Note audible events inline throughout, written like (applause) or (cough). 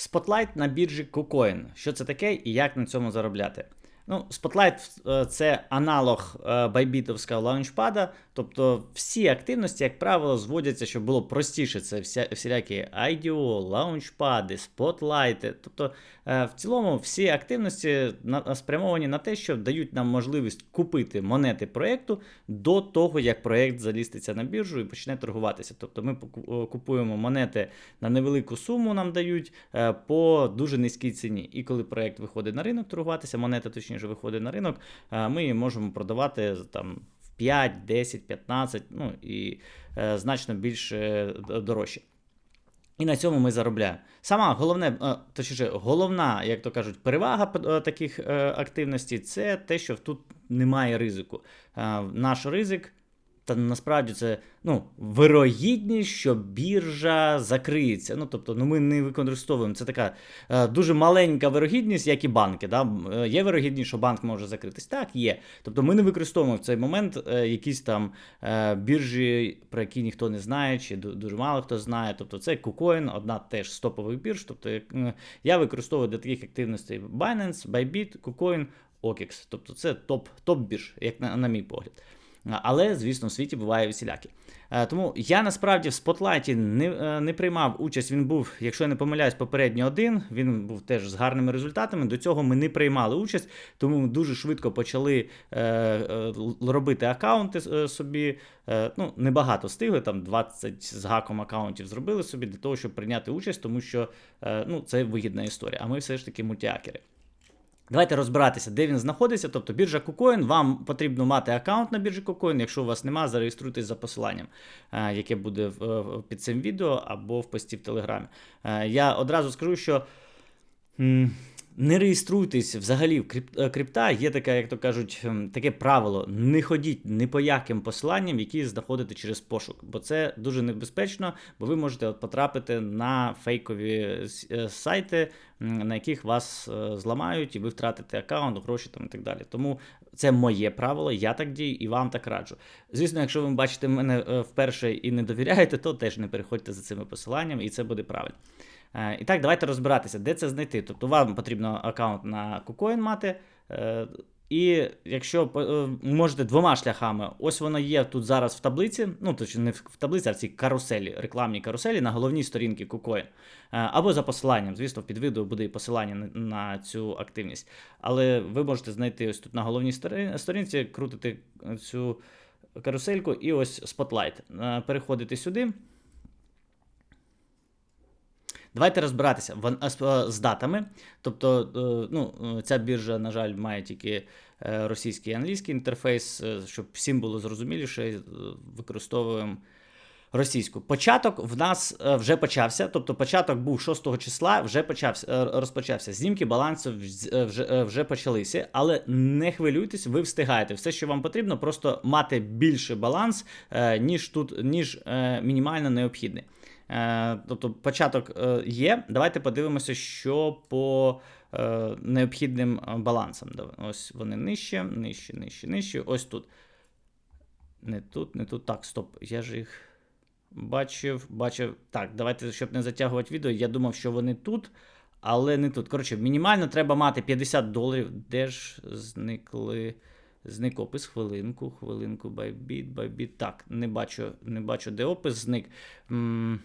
Spotlight на біржі KuCoin. Що це таке і як на цьому заробляти? Ну, Spotlight е, це аналог е, байбітовського лаунчпада, тобто всі активності, як правило, зводяться, щоб було простіше. Це вся, всілякі IDO, лаунчпади, спотлайти. Тобто, е, в цілому, всі активності спрямовані на те, що дають нам можливість купити монети проєкту до того, як проєкт заліститься на біржу і почне торгуватися. Тобто ми купуємо монети на невелику суму, нам дають по дуже низькій ціні. І коли проєкт виходить на ринок торгуватися, монета точніше виходить на ринок, е, ми її можемо продавати там в 5, 10, 15, ну і е, значно більш е, дорожче. І на цьому ми заробляємо. Сама головне, е, точніше, головна, як то кажуть, перевага е, таких активностей це те, що тут немає ризику. Наш ризик, та насправді це ну, вирогідність, що біржа закриється. Ну, тобто, ну, ми не використовуємо. Це така е, дуже маленька вирогідність, як і банки. Да? Е, Є вирогідність, що банк може закритись. Так, є. Тобто ми не використовуємо в цей момент е, якісь там е, біржі, про які ніхто не знає, чи дуже мало хто знає. Тобто це KuCoin, одна теж з топових бірж. Тобто я використовую для таких активностей Binance, Bybit, KuCoin, OKEX. Тобто це топ, топ як на, на мій погляд. Але, звісно, в світі буває всілякі. Е, Тому я насправді в спотлайті не, е, не приймав участь. Він був, якщо я не помиляюсь, попередньо один. Він був теж з гарними результатами. До цього ми не приймали участь, тому ми дуже швидко почали е, е, робити аккаунти е, собі. Е, ну, небагато встигли, там 20 з гаком аккаунтів зробили собі для того, щоб прийняти участь, тому що е, ну, це вигідна історія. А ми все ж таки мультіакери. Давайте розбиратися, де він знаходиться. Тобто біржа KuCoin, вам потрібно мати аккаунт на біржі KuCoin. Якщо у вас немає, зареєструйтесь за посиланням, е, яке буде в- під цим відео або в пості в Телеграмі. Е, Я одразу скажу, що. Не реєструйтесь взагалі в крип- е, крипта. Є таке, як то кажуть, таке правило: не ходіть ні по яким посиланням, які знаходите через пошук, бо це дуже небезпечно, бо ви можете потрапити на фейкові е, сайти, на яких вас е, зламають, і ви втратите аккаунт, гроші там і так далі. Тому це моє правило, я так дію і вам так раджу. Звісно, якщо ви бачите мене е, вперше і не довіряєте, то теж не переходьте за цими посиланнями, і це буде правильно. Е, І так, давайте розбиратися, де це знайти. Тобто вам потрібно аккаунт на KuCoin мати. І якщо е, можете двома шляхами, ось воно є тут зараз в таблиці, ну точно не в таблиці, а в цій каруселі, рекламній каруселі на головній сторінці KuCoin. Е, Або за посиланням. Звісно, під відео буде і посилання на, цю активність. Але ви можете знайти ось тут на головній сторінці, крутити цю карусельку і ось Spotlight. Е, Переходите сюди. Давайте розбиратися а, з, датами. Тобто, е, ну, е, ця біржа, на жаль, має тільки е, російський і англійський інтерфейс, щоб всім було зрозуміліше, використовуємо російську. Початок в нас вже почався. Тобто, початок був 6 числа, вже почався, розпочався. Знімки балансу вже, вже почалися, але не хвилюйтесь, ви встигаєте. Все, що вам потрібно, просто мати більше баланс, ніж тут, ніж мінімально необхідний. Е, Тобто початок е, є. Давайте подивимося, що по е, необхідним балансам. Ось вони нижче, нижче, нижче, нижче. Ось тут. Не тут, не тут. Так, стоп. Я ж їх бачив, бачив. Так, давайте, щоб не затягувати відео. Я думав, що вони тут, але не тут. Коротше, мінімально треба мати 50 доларів. Де ж зникли. Зник опис, хвилинку, хвилинку, байбіт, байбіт. Так, не бачу, не бачу, де опис зник. М,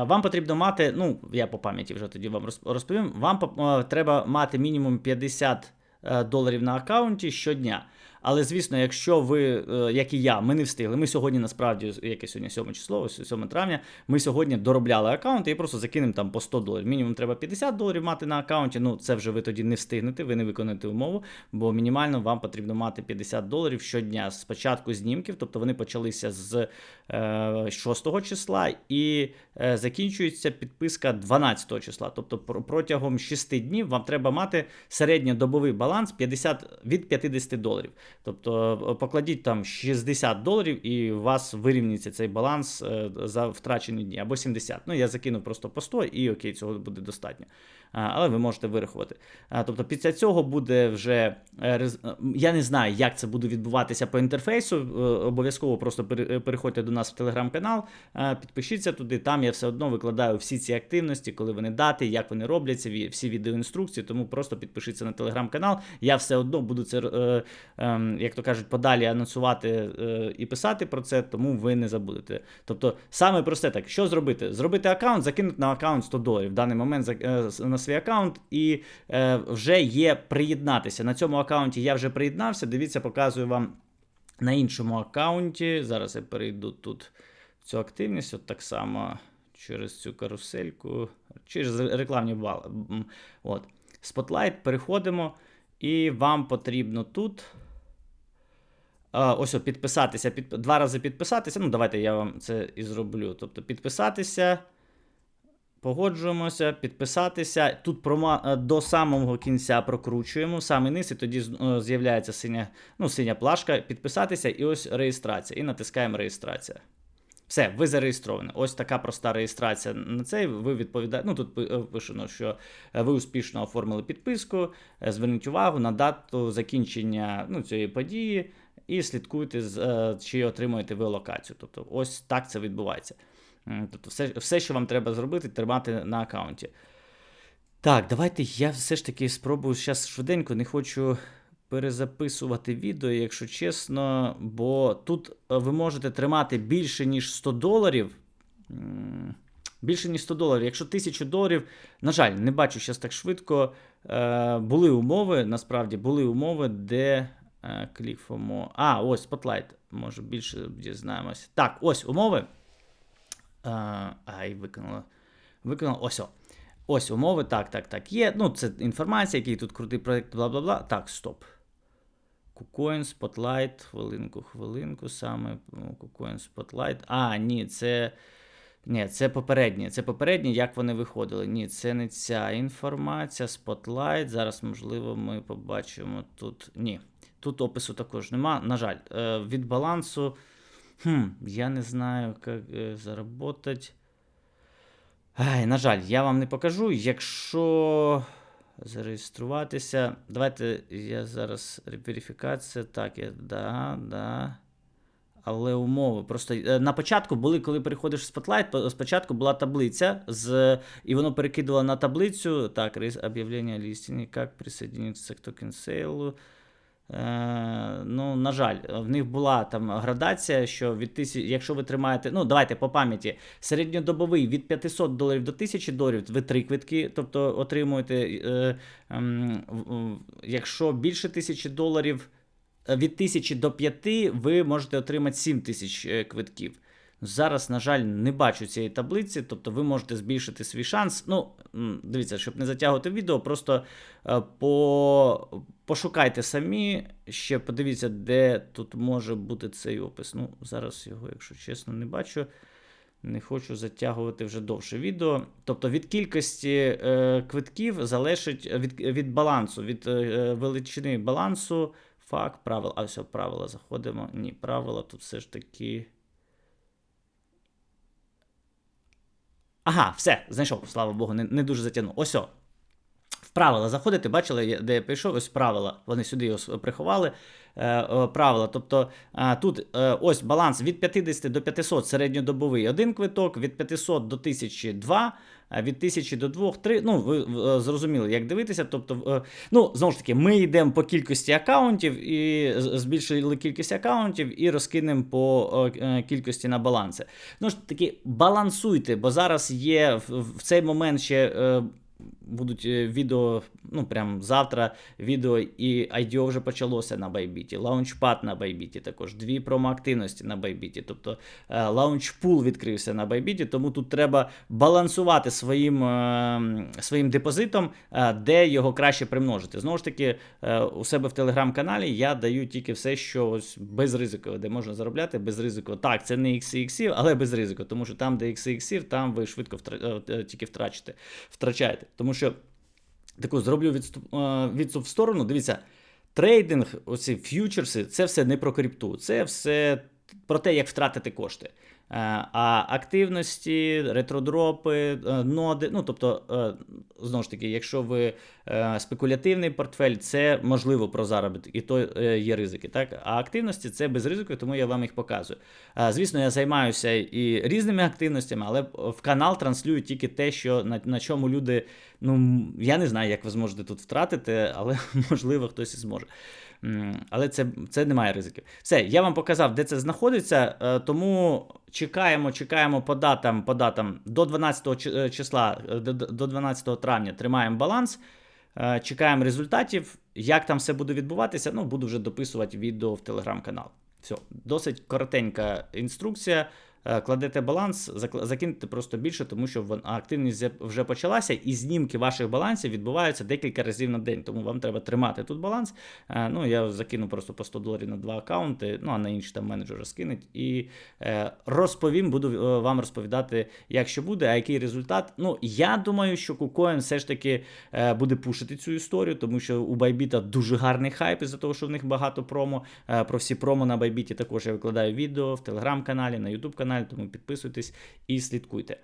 Вам потрібно мати, ну, я по пам'яті вже тоді вам розп- розповім. Вам е, треба мати мінімум 50 е, доларів на аккаунті щодня. Але, звісно, якщо ви, е, як і я, ми не встигли. Ми сьогодні, насправді, яке сьогодні 7 число, 7 травня, ми сьогодні доробляли аккаунт і просто закинемо там по 100 доларів. Мінімум треба 50 доларів мати на аккаунті. Ну, це вже ви тоді не встигнете, ви не виконаєте умову, бо мінімально вам потрібно мати 50 доларів щодня з початку знімків, тобто вони почалися з е, 6 числа і е, закінчується підписка 12 числа. Тобто пр- протягом 6 днів вам треба мати середньодобовий баланс 50, від 50 доларів. Тобто е, покладіть там 60 доларів, і у вас вирівняється цей баланс е, за втрачені дні або 70. Ну, я закинув просто по 100 і окей, цього буде достатньо. Але ви можете вирахувати. Тобто, після цього буде вже е, я не знаю, як це буде відбуватися по інтерфейсу. Обов'язково просто переходьте до нас в телеграм-канал, підпишіться туди. Там я все одно викладаю всі ці активності, коли вони дати, як вони робляться, всі відеоінструкції. Тому просто підпишіться на телеграм-канал. Я все одно буду це, е, е, як то кажуть, подалі анонсувати е, і писати про це, тому ви не забудете. Тобто, саме просте так, що зробити? Зробити аккаунт, закинути на аккаунт 100 доларів в даний момент е, на свій аккаунт, і е, вже є приєднатися. На цьому аккаунті я вже приєднався. Дивіться, показую вам на іншому аккаунті. Зараз я перейду тут цю активність, от так само через цю карусельку, через рекламні бали. От. Spotlight, переходимо, і вам потрібно тут. Ось о, підписатися, під, два рази підписатися. Ну, давайте я вам це і зроблю. Тобто підписатися, погоджуємося, підписатися. Тут прома, е, до самого кінця прокручуємо, самий низ, і тоді е, з'являється синя, ну, синя плашка, підписатися, і ось реєстрація. І натискаємо реєстрація. Все, ви зареєстровані. Ось така проста реєстрація на цей. Ви відповідаєте. Ну тут е, пишено, що ви успішно оформили підписку. Зверніть увагу на дату закінчення ну, цієї події і слідкуйте, е, чи отримуєте ви локацію. Тобто, ось так це відбувається. Тобто, все, все, що вам треба зробити, тримати на аккаунті. Так, давайте я все ж таки спробую зараз швиденько, не хочу перезаписувати відео, якщо чесно, бо тут е, ви можете тримати більше, ніж 100 доларів. Більше, ніж 100 доларів. Якщо 1000 доларів, на жаль, не бачу зараз так швидко. Е, були умови, насправді, були умови, де. Е, more. А, ось Spotlight. Може більше дізнаємося. Так, ось умови. Е, ай, виконала. Виконала. Ось о. Ось умови. Так, так, так. Є. Ну, це інформація, який тут крутий проєкт, бла бла бла. Так, стоп. KuCoin, Spotlight, хвилинку, хвилинку саме. ну, KuCoin, Spotlight. А, ні, це. Ні, це попереднє. Це попереднє, як вони виходили. Ні, це не ця інформація. Spotlight. Зараз, можливо, ми побачимо тут. Ні. Тут опису також нема. На жаль, е, від балансу. Хм, я не знаю, як е, заработать. Ай, на жаль, я вам не покажу. Якщо зареєструватися. Давайте я зараз верифікація. Так, я. Да, да. Але умови. Просто е, на початку були, коли переходиш в Spotlight, спочатку була таблиця, з, і воно перекидувало на таблицю. Так, об'явлення лістінги, як присоединитися к токен сейлу. Е, ну, на жаль, в них була там градація, що від тисяч, якщо ви тримаєте, ну давайте по пам'яті, середньодобовий від 500 доларів до 1000 доларів, ви три квитки, тобто отримуєте. Е, ем, якщо більше 1000 доларів, е, від 1000 до 5 ви можете отримати 7000 е, квитків. Зараз, на жаль, не бачу цієї таблиці, тобто ви можете збільшити свій шанс. Ну, дивіться, щоб не затягувати відео, просто е, по... пошукайте самі, ще подивіться, де тут може бути цей опис. Ну, зараз його, якщо чесно, не бачу. Не хочу затягувати вже довше відео. Тобто від кількості е, квитків залежить від, від балансу, від е, величини балансу, факт, правил. А все, правила заходимо. Ні, правила тут все ж таки. Ага, все, знайшов, слава Богу, не, не дуже затягнув. Ось о. Правила заходите, бачили, де я прийшов, ось правила. Вони сюди приховали. Е, правила. Тобто е, тут е, ось баланс від 50 до 500 середньодобовий один квиток, від 500 до 1000 два, від 1000 до 2 3. Ну, ви зрозуміли, як дивитися. Тобто, ну, знову ж таки, ми йдемо по кількості аккаунтів і збільшили кількість аккаунтів і розкинемо по кількості на баланси. Ну ж таки, балансуйте, бо зараз є в цей момент ще. Будуть е, відео, ну прям завтра відео і IDO вже почалося на Байбіті, лаунчпад на Байбіті також, дві промоактивності на Байбіті. Тобто е, лаунчпул відкрився на Байбіті, тому тут треба балансувати своїм, е, своїм депозитом, де його краще примножити. Знову ж таки, у себе в телеграм-каналі я даю тільки все, що ось без ризику, де можна заробляти без ризику. Так, це не XXів, але без ризику, тому що там, де XXів, там ви швидко втра... тільки втрачите, втрачаєте. Тому що таку зроблю відступ, е, відступ в сторону. Дивіться, трейдинг, оці ф'ючерси, це все не про крипту, це все про те, як втратити кошти. Е, А активності, ретродропи, е, ноди, ну тобто, е, знову ж таки, якщо ви спекулятивний портфель, це можливо про заробіток, і то є ризики. Так? А активності це без ризику, тому я вам їх показую. Звісно, я займаюся і різними активностями, але в канал транслюю тільки те, що на, на чому люди. Ну, я не знаю, як ви зможете тут втратити, але (laughs) можливо хтось і зможе. Але це, це немає ризиків. Все, я вам показав, де це знаходиться, е, тому чекаємо, чекаємо по датам, по датам до 12 е, числа, е, до- до 12 травня тримаємо баланс. Чекаємо результатів. Як там все буде відбуватися, ну буду вже дописувати відео в телеграм-канал. Все, досить коротенька інструкція. Е, Кладете баланс, закиньте просто більше, тому що активність вже почалася, і знімки ваших балансів відбуваються декілька разів на день. Тому вам треба тримати тут баланс. Е, Ну, я закину просто по 100 доларів на два аккаунти, ну а на інші там менеджер скинуть. І е, розповім, буду вам розповідати, як що буде, а який результат. Ну, я думаю, що KuCoin все ж таки буде пушити цю історію, тому що у Байбіта дуже гарний хайп із-за того, що в них багато промо. Про всі промо на Байбіті також я викладаю відео в телеграм-каналі, на Ютуб каналі, тому підписуйтесь і слідкуйте.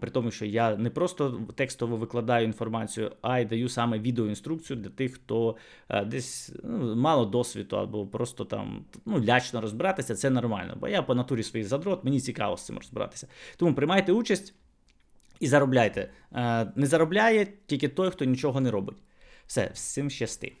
При тому, що я не просто текстово викладаю інформацію, а й даю саме відеоінструкцію для тих, хто е, десь ну, мало досвіду або просто там ну, лячно розбиратися, це нормально. Бо я по натурі своїй задрот, мені цікаво з цим розбиратися. Тому приймайте участь і заробляйте. Е, Не заробляє тільки той, хто нічого не робить. Все, всім щасти.